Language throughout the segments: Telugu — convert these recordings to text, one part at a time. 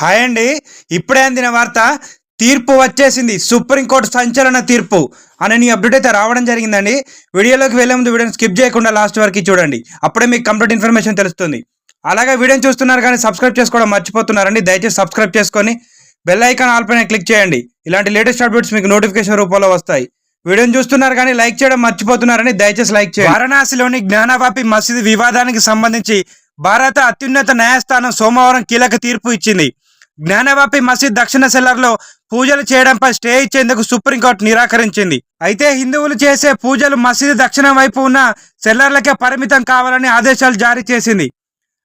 హాయ్ అండి. ఇప్పుడే అందిన వార్త తీర్పు వచ్చేసింది. సుప్రీంకోర్టు సంచలన తీర్పు అనే నీ అప్డేట్ అయితే రావడం జరిగిందండి. వీడియోలోకి వెళ్ళే ముందు వీడియోని స్కిప్ చేయకుండా లాస్ట్ వరకు చూడండి. అప్పుడే మీకు కంప్లీట్ ఇన్ఫర్మేషన్ తెలుస్తుంది. అలాగే వీడియోని చూస్తున్నారు కానీ సబ్స్క్రైబ్ చేసుకోవడం మర్చిపోతున్నారండి. దయచేసి సబ్స్క్రైబ్ చేసుకొని బెల్ ఐకాన్ ఆల్ పైన క్లిక్ చేయండి. ఇలాంటి లేటెస్ట్ అప్డేట్స్ మీకు నోటిఫికేషన్ రూపంలో వస్తాయి. వీడియోని చూస్తున్నారు కానీ లైక్ చేయడం మర్చిపోతున్నారని దయచేసి లైక్ చేయండి. వారణాసిలోని జ్ఞానవాపి మసీదు వివాదానికి సంబంధించి భారత అత్యున్నత న్యాయస్థానం సోమవారం కీలక తీర్పు ఇచ్చింది. జ్ఞానవాపి మసీద్ దక్షిణ సెల్లర్లో పూజలు చేయడంపై స్టే ఇచ్చేందుకు సుప్రీంకోర్టు నిరాకరించింది. అయితే హిందువులు చేసే పూజలు మసీదు దక్షిణం వైపు ఉన్న సెల్లర్లకే పరిమితం కావాలని ఆదేశాలు జారీ చేసింది.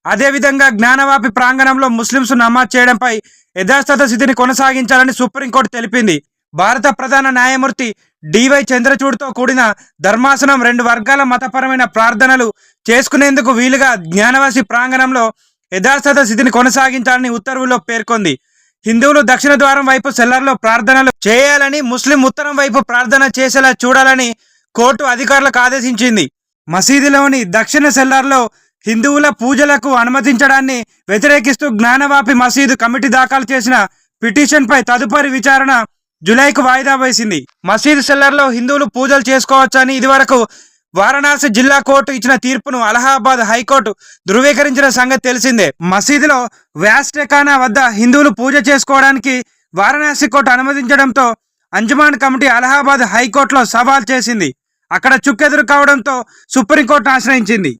అదేవిధంగా జ్ఞానవాపి ప్రాంగణంలో ముస్లింస్ నమాజ్ చేయడంపై యథాస్థత స్థితిని కొనసాగించాలని సుప్రీంకోర్టు తెలిపింది. భారత ప్రధాన న్యాయమూర్తి డివై చంద్రచూడ్తో కూడిన ధర్మాసనం రెండు వర్గాల మతపరమైన ప్రార్థనలు చేసుకునేందుకు వీలుగా జ్ఞానవాసి ప్రాంగణంలో యథాస్థత స్థితిని కొనసాగించాలని ఉత్తర్వుల్లో పేర్కొంది. హిందువులు దక్షిణ ద్వారం వైపు సెల్లర్లో ప్రార్థనలు చేయాలని ముస్లిం ఉత్తరం వైపు ప్రార్థన చేసేలా చూడాలని కోర్టు అధికారులకు ఆదేశించింది. మసీదులోని దక్షిణ సెల్లార్లో హిందువుల పూజలకు అనుమతించడాన్ని వ్యతిరేకిస్తూ జ్ఞానవాపి మసీదు కమిటీ దాఖలు చేసిన పిటిషన్పై తదుపరి విచారణ జులైకు వాయిదా వేసింది. మసీదు సెల్లర్లో హిందువులు పూజలు చేసుకోవచ్చని ఇదివరకు వారణాసి జిల్లా కోర్టు ఇచ్చిన తీర్పును అలహాబాద్ హైకోర్టు ధృవీకరించిన సంగతి తెలిసిందే. మసీదులో వ్యాస్టెకానా వద్ద హిందువులు పూజ చేసుకోవడానికి వారణాసి కోర్టు అనుమతించడంతో అంజమాన్ కమిటీ అలహాబాద్ హైకోర్టులో సవాల్ చేసింది. అక్కడ చుక్కెదురు కావడంతో సుప్రీంకోర్టును ఆశ్రయించింది.